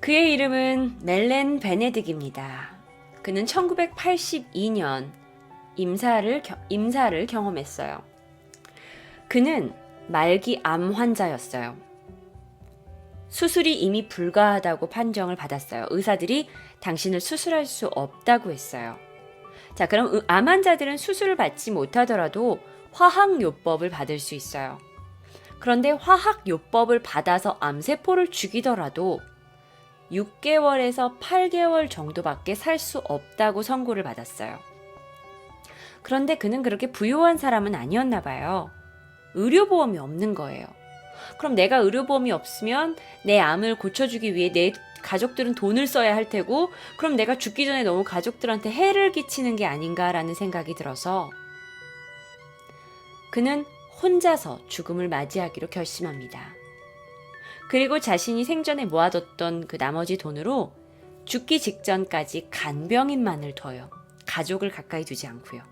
그의 이름은 멜렌 베네딕입니다. 그는 1982년 임사를, 겨- 임사를 경험했어요. 그는 말기 암 환자였어요. 수술이 이미 불가하다고 판정을 받았어요. 의사들이 당신을 수술할 수 없다고 했어요. 자, 그럼 의- 암 환자들은 수술을 받지 못하더라도 화학요법을 받을 수 있어요. 그런데 화학요법을 받아서 암세포를 죽이더라도 6개월에서 8개월 정도밖에 살 수 없다고 선고를 받았어요. 그런데 그는 그렇게 부유한 사람은 아니었나 봐요. 의료보험이 없는 거예요. 그럼 내가 의료보험이 없으면 내 암을 고쳐주기 위해 내 가족들은 돈을 써야 할 테고, 그럼 내가 죽기 전에 너무 가족들한테 해를 끼치는 게 아닌가라는 생각이 들어서 그는 혼자서 죽음을 맞이하기로 결심합니다. 그리고 자신이 생전에 모아뒀던 그 나머지 돈으로 죽기 직전까지 간병인만을 둬요. 가족을 가까이 두지 않고요.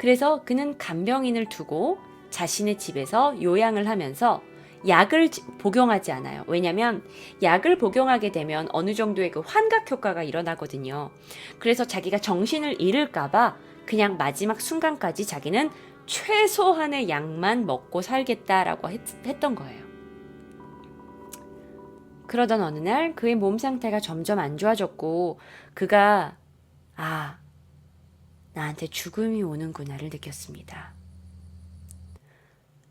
그래서 그는 간병인을 두고 자신의 집에서 요양을 하면서 약을 지- 복용하지 않아요. 왜냐면 약을 복용하게 되면 어느 정도의 그 환각 효과가 일어나거든요. 그래서 자기가 정신을 잃을까봐 그냥 마지막 순간까지 자기는 최소한의 약만 먹고 살겠다라고 했, 했던 거예요. 그러던 어느 날 그의 몸 상태가 점점 안 좋아졌고 그가 아 나한테 죽음이 오는구나를 느꼈습니다.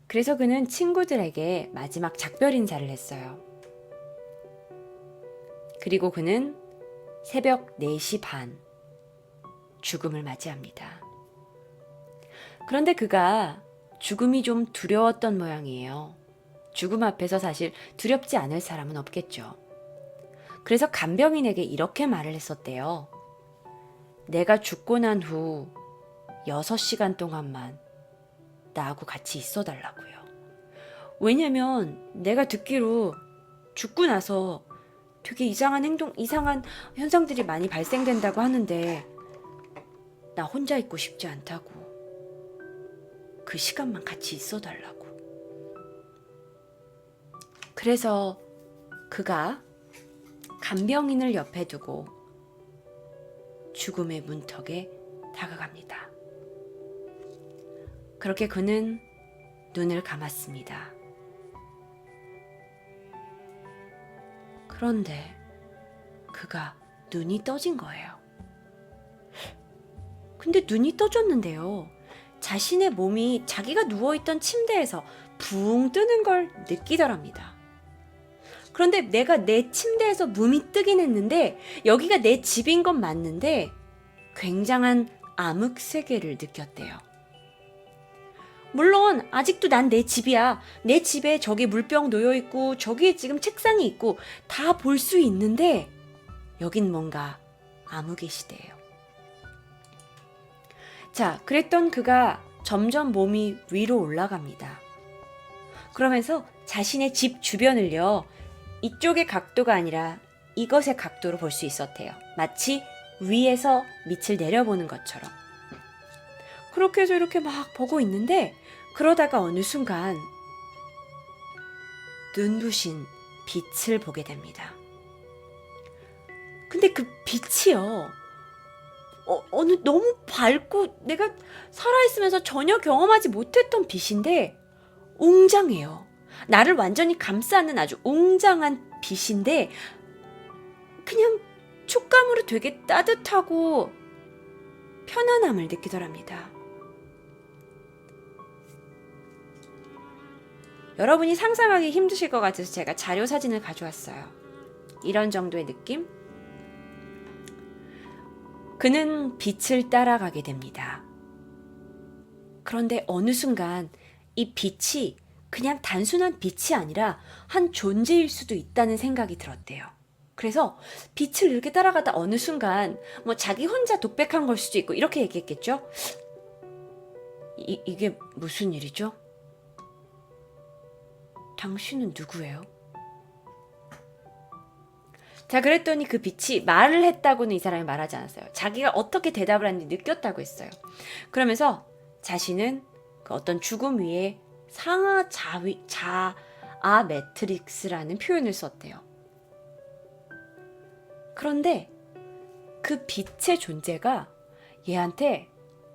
그래서 그는 친구들에게 마지막 작별 인사를 했어요. 그리고 그는 새벽 4시 반 죽음을 맞이합니다. 그런데 그가 죽음이 좀 두려웠던 모양이에요. 죽음 앞에서 사실 두렵지 않을 사람은 없겠죠. 그래서 간병인에게 이렇게 말을 했었대요. 내가 죽고 난 후 6시간 동안만 나하고 같이 있어 달라고요. 왜냐면 내가 듣기로 죽고 나서 되게 이상한 행동, 이상한 현상들이 많이 발생된다고 하는데 나 혼자 있고 싶지 않다고. 그 시간만 같이 있어 달라고. 그래서 그가 간병인을 옆에 두고 죽음의 문턱에 다가갑니다. 그렇게 그는 눈을 감았습니다. 그런데 그가 눈이 떠진 거예요. 근데 눈이 떠졌는데요. 자신의 몸이 자기가 누워있던 침대에서 붕 뜨는 걸 느끼더랍니다. 그런데 내가 내 침대에서 몸이 뜨긴 했는데 여기가 내 집인 건 맞는데 굉장한 암흑 세계를 느꼈대요. 물론 아직도 난 내 집이야. 내 집에 저기 물병 놓여 있고 저기에 지금 책상이 있고 다 볼 수 있는데 여긴 뭔가 암흑의 시대예요. 자, 그랬던 그가 점점 몸이 위로 올라갑니다. 그러면서 자신의 집 주변을요, 이쪽의 각도가 아니라 이것의 각도로 볼 수 있었대요. 마치 위에서 밑을 내려보는 것처럼. 그렇게 해서 이렇게 막 보고 있는데, 그러다가 어느 순간 눈부신 빛을 보게 됩니다. 근데 그 빛이요, 어, 어느 너무 밝고 내가 살아있으면서 전혀 경험하지 못했던 빛인데 웅장해요. 나를 완전히 감싸는 아주 웅장한 빛인데 그냥 촉감으로 되게 따뜻하고 편안함을 느끼더랍니다. 여러분이 상상하기 힘드실 것 같아서 제가 자료 사진을 가져왔어요. 이런 정도의 느낌? 그는 빛을 따라가게 됩니다. 그런데 어느 순간 이 빛이 그냥 단순한 빛이 아니라 한 존재일 수도 있다는 생각이 들었대요. 그래서 빛을 이렇게 따라가다 어느 순간 뭐 자기 혼자 독백한 걸 수도 있고 이렇게 얘기했겠죠? 이, 이게 무슨 일이죠? 당신은 누구예요? 자, 그랬더니 그 빛이 말을 했다고는 이 사람이 말하지 않았어요. 자기가 어떻게 대답을 하는지 느꼈다고 했어요. 그러면서 자신은 그 어떤 죽음 위에 상하 자위, 자아 매트릭스라는 표현을 썼대요. 그런데 그 빛의 존재가 얘한테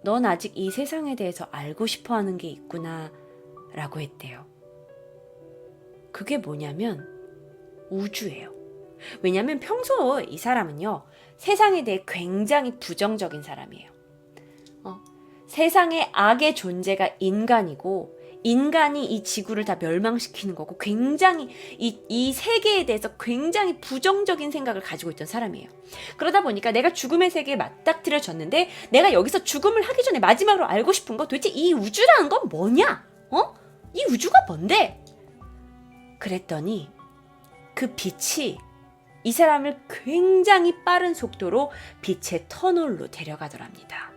넌 아직 이 세상에 대해서 알고 싶어 하는 게 있구나 라고 했대요. 그게 뭐냐면 우주예요. 왜냐면 평소 이 사람은요, 세상에 대해 굉장히 부정적인 사람이에요. 어, 세상에 악의 존재가 인간이고, 인간이 이 지구를 다 멸망시키는 거고, 굉장히 이, 이 세계에 대해서 굉장히 부정적인 생각을 가지고 있던 사람이에요. 그러다 보니까 내가 죽음의 세계에 맞닥뜨려졌는데, 내가 여기서 죽음을 하기 전에 마지막으로 알고 싶은 거 도대체 이 우주라는 건 뭐냐? 어? 이 우주가 뭔데? 그랬더니 그 빛이 이 사람을 굉장히 빠른 속도로 빛의 터널로 데려가더랍니다.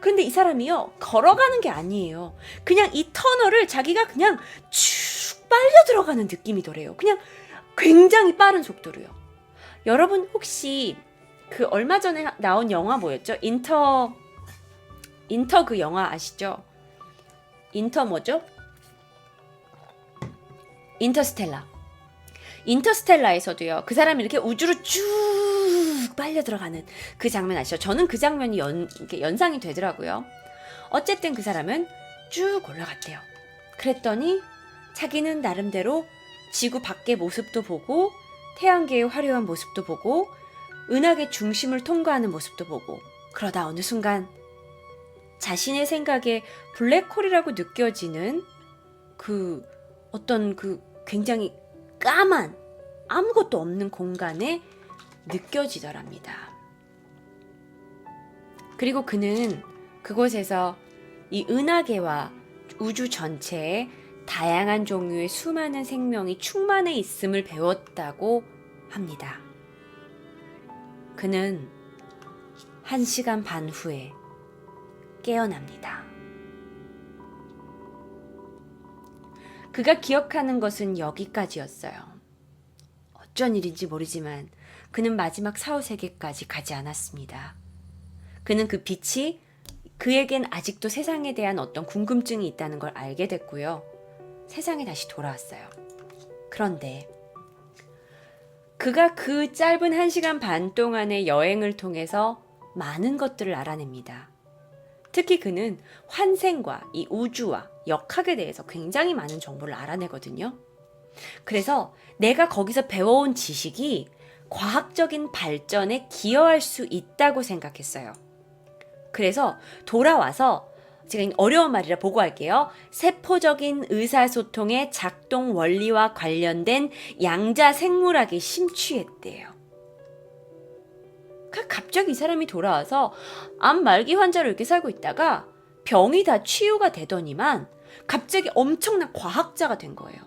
근데 이 사람이요, 걸어가는 게 아니에요. 그냥 이 터널을 자기가 그냥 쭉 빨려 들어가는 느낌이더래요. 그냥 굉장히 빠른 속도로요. 여러분 혹시 그 얼마 전에 나온 영화 뭐였죠? 인터, 인터 그 영화 아시죠? 인터 뭐죠? 인터스텔라. 인터스텔라에서도요. 그 사람이 이렇게 우주로 쭉 빨려 들어가는 그 장면 아시죠? 저는 그 장면이 연, 이렇게 연상이 되더라고요. 어쨌든 그 사람은 쭉 올라갔대요. 그랬더니 자기는 나름대로 지구 밖의 모습도 보고 태양계의 화려한 모습도 보고 은하계 중심을 통과하는 모습도 보고 그러다 어느 순간 자신의 생각에 블랙홀이라고 느껴지는 그 어떤 그 굉장히 까만 아무것도 없는 공간에 느껴지더랍니다. 그리고 그는 그곳에서 이 은하계와 우주 전체에 다양한 종류의 수많은 생명이 충만해 있음을 배웠다고 합니다. 그는 한 시간 반 후에 깨어납니다. 그가 기억하는 것은 여기까지였어요. 어쩐 일인지 모르지만 그는 마지막 사후 세계까지 가지 않았습니다. 그는 그 빛이 그에겐 아직도 세상에 대한 어떤 궁금증이 있다는 걸 알게 됐고요. 세상에 다시 돌아왔어요. 그런데 그가 그 짧은 한 시간 반 동안의 여행을 통해서 많은 것들을 알아냅니다. 특히 그는 환생과 이 우주와 역학에 대해서 굉장히 많은 정보를 알아내거든요. 그래서 내가 거기서 배워온 지식이 과학적인 발전에 기여할 수 있다고 생각했어요. 그래서 돌아와서 제가 어려운 말이라 보고할게요. 세포적인 의사소통의 작동 원리와 관련된 양자 생물학에 심취했대요. 그 갑자기 이 사람이 돌아와서 암 말기 환자로 이렇게 살고 있다가 병이 다 치유가 되더니만 갑자기 엄청난 과학자가 된 거예요.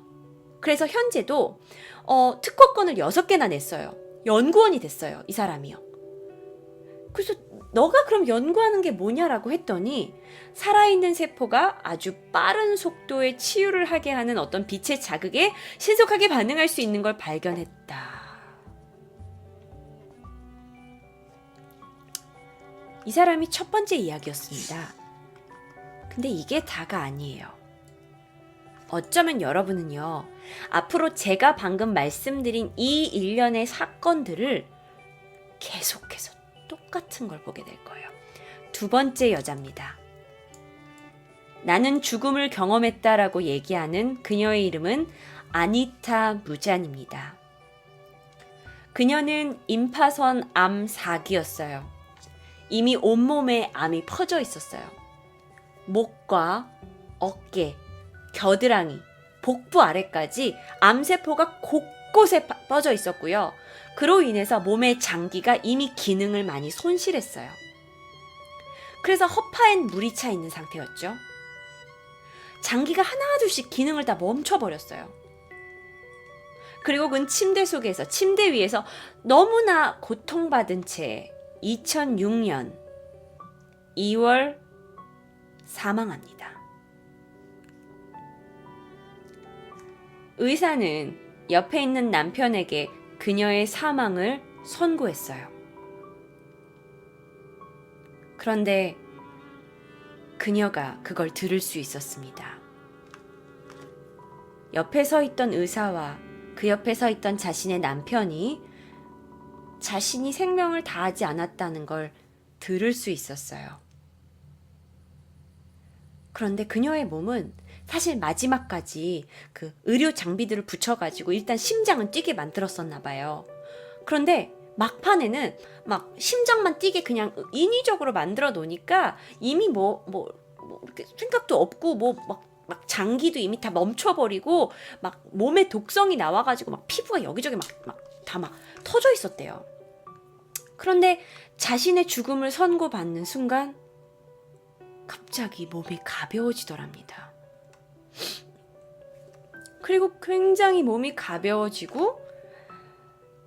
그래서 현재도 어, 특허권을 6개나 냈어요. 연구원이 됐어요. 이 사람이요. 그래서 너가 그럼 연구하는 게 뭐냐라고 했더니 살아있는 세포가 아주 빠른 속도의 치유를 하게 하는 어떤 빛의 자극에 신속하게 반응할 수 있는 걸 발견했다. 이 사람이 첫 번째 이야기였습니다. 근데 이게 다가 아니에요. 어쩌면 여러분은요, 앞으로 제가 방금 말씀드린 이 일련의 사건들을 계속해서 똑같은 걸 보게 될 거예요. 두 번째 여자입니다. 나는 죽음을 경험했다라고 얘기하는 그녀의 이름은 아니타 무잔입니다. 그녀는 임파선 암 4기였어요. 이미 온몸에 암이 퍼져 있었어요. 목과 어깨, 겨드랑이, 복부 아래까지 암세포가 곳곳에 뻗어 있었고요. 그로 인해서 몸의 장기가 이미 기능을 많이 손실했어요. 그래서 허파엔 물이 차 있는 상태였죠. 장기가 하나둘씩 기능을 다 멈춰버렸어요. 그리고 그는 침대 속에서, 침대 위에서 너무나 고통받은 채 2006년 2월 사망합니다. 의사는 옆에 있는 남편에게 그녀의 사망을 선고했어요. 그런데 그녀가 그걸 들을 수 있었습니다. 옆에 서 있던 의사와 그 옆에 서 있던 자신의 남편이 자신이 생명을 다하지 않았다는 걸 들을 수 있었어요. 그런데 그녀의 몸은 사실 마지막까지 그 의료 장비들을 붙여가지고 일단 심장은 뛰게 만들었었나 봐요. 그런데 막판에는 막 심장만 뛰게 그냥 인위적으로 만들어 놓으니까 이미 뭐, 뭐, 뭐 생각도 없고 뭐 막 막 장기도 이미 다 멈춰버리고 막 몸에 독성이 나와가지고 막 피부가 여기저기 막 막 다 막 터져 있었대요. 그런데 자신의 죽음을 선고받는 순간 갑자기 몸이 가벼워지더랍니다. 그리고 굉장히 몸이 가벼워지고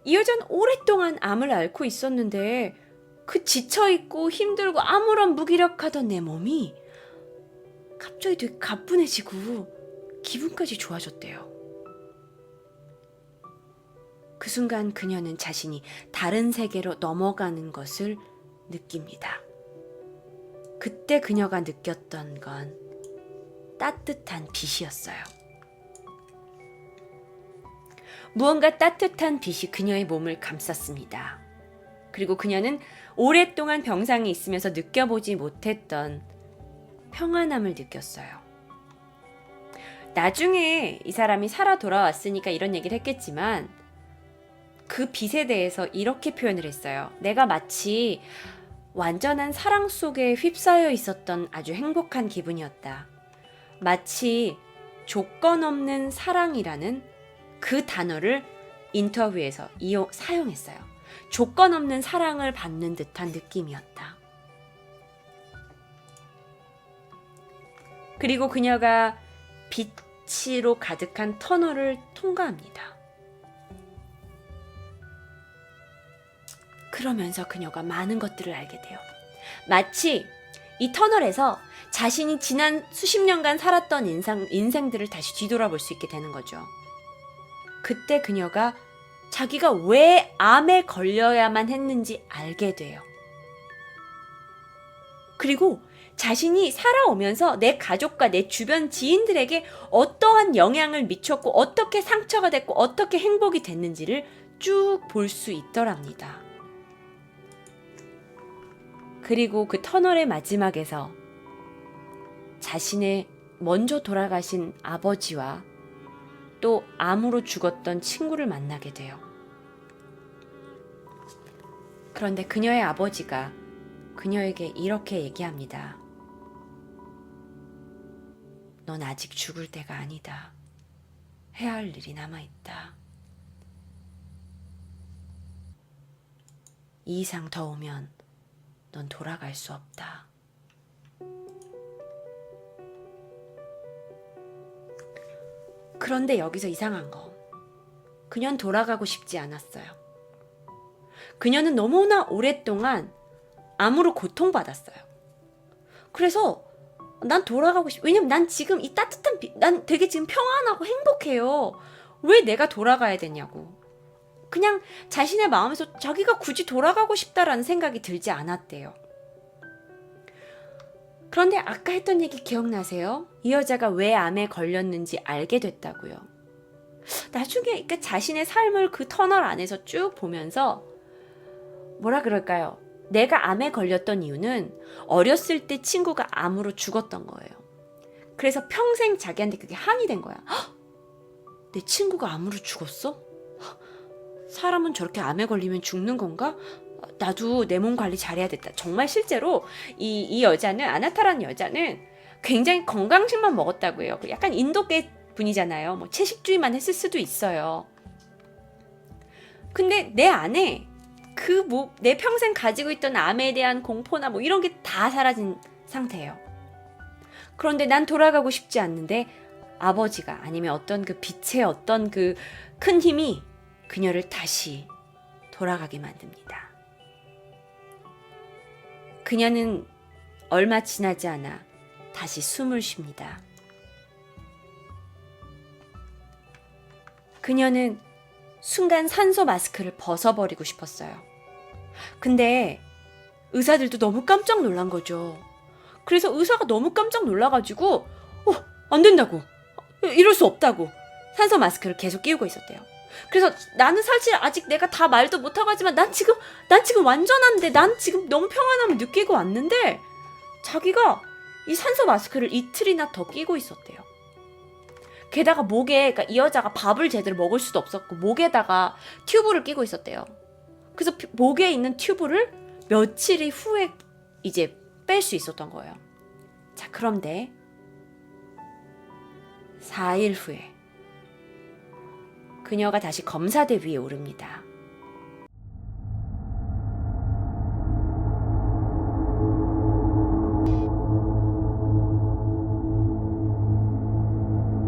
이 여자는 오랫동안 암을 앓고 있었는데 그 지쳐있고 힘들고 아무런 무기력하던 내 몸이 갑자기 되게 가뿐해지고 기분까지 좋아졌대요. 그 순간 그녀는 자신이 다른 세계로 넘어가는 것을 느낍니다. 그때 그녀가 느꼈던 건 따뜻한 빛이었어요. 무언가 따뜻한 빛이 그녀의 몸을 감쌌습니다. 그리고 그녀는 오랫동안 병상에 있으면서 느껴보지 못했던 평안함을 느꼈어요. 나중에 이 사람이 살아 돌아왔으니까 이런 얘기를 했겠지만 그 빛에 대해서 이렇게 표현을 했어요. 내가 마치 완전한 사랑 속에 휩싸여 있었던 아주 행복한 기분이었다. 마치 조건 없는 사랑이라는 그 단어를 인터뷰에서 이용, 사용했어요. 조건 없는 사랑을 받는 듯한 느낌이었다. 그리고 그녀가 빛으로 가득한 터널을 통과합니다. 그러면서 그녀가 많은 것들을 알게 돼요. 마치 이 터널에서 자신이 지난 수십 년간 살았던 인상, 인생들을 다시 뒤돌아볼 수 있게 되는 거죠. 그때 그녀가 자기가 왜 암에 걸려야만 했는지 알게 돼요. 그리고 자신이 살아오면서 내 가족과 내 주변 지인들에게 어떠한 영향을 미쳤고 어떻게 상처가 됐고 어떻게 행복이 됐는지를 쭉 볼 수 있더랍니다. 그리고 그 터널의 마지막에서 자신의 먼저 돌아가신 아버지와 또 암으로 죽었던 친구를 만나게 돼요. 그런데 그녀의 아버지가 그녀에게 이렇게 얘기합니다. 넌 아직 죽을 때가 아니다. 해야 할 일이 남아있다. 이 이상 더 오면 넌 돌아갈 수 없다. 그런데 여기서 이상한 거. 그녀는 돌아가고 싶지 않았어요. 그녀는 너무나 오랫동안 암으로 고통받았어요. 그래서 난 돌아가고 싶, 왜냐면 난 지금 이 따뜻한, 비, 난 되게 지금 평안하고 행복해요. 왜 내가 돌아가야 되냐고. 그냥 자신의 마음에서 자기가 굳이 돌아가고 싶다라는 생각이 들지 않았대요. 그런데 아까 했던 얘기 기억나세요? 이 여자가 왜 암에 걸렸는지 알게 됐다고요. 나중에 그러니까 자신의 삶을 그 터널 안에서 쭉 보면서 뭐라 그럴까요? 내가 암에 걸렸던 이유는 어렸을 때 친구가 암으로 죽었던 거예요. 그래서 평생 자기한테 그게 한이 된 거야. 헉! 내 친구가 암으로 죽었어? 헉! 사람은 저렇게 암에 걸리면 죽는 건가? 나도 내 몸 관리 잘해야 됐다. 정말 실제로 이, 이 여자는 아나타라는 여자는 굉장히 건강식만 먹었다고 해요. 약간 인도계 분이잖아요. 뭐 채식주의만 했을 수도 있어요. 근데 내 안에 그 뭐 내 평생 가지고 있던 암에 대한 공포나 뭐 이런 게 다 사라진 상태예요. 그런데 난 돌아가고 싶지 않는데 아버지가 아니면 어떤 그 빛의 어떤 그 큰 힘이 그녀를 다시 돌아가게 만듭니다. 그녀는 얼마 지나지 않아 다시 숨을 쉽니다. 그녀는 순간 산소 마스크를 벗어버리고 싶었어요. 근데 의사들도 너무 깜짝 놀란 거죠. 그래서 의사가 너무 깜짝 놀라가지고, 어, 안 된다고. 이럴 수 없다고. 산소 마스크를 계속 끼우고 있었대요. 그래서 나는 사실 아직 내가 다 말도 못하고 하지만 난 지금 난 지금 완전한데 난 지금 너무 평안함을 느끼고 왔는데 자기가 이 산소 마스크를 이틀이나 더 끼고 있었대요. 게다가 목에 그러니까 이 여자가 밥을 제대로 먹을 수도 없었고 목에다가 튜브를 끼고 있었대요. 그래서 피- 목에 있는 튜브를 며칠이 후에 이제 뺄 수 있었던 거예요. 자, 그런데 4일 후에 그녀가 다시 검사대 위에 오릅니다.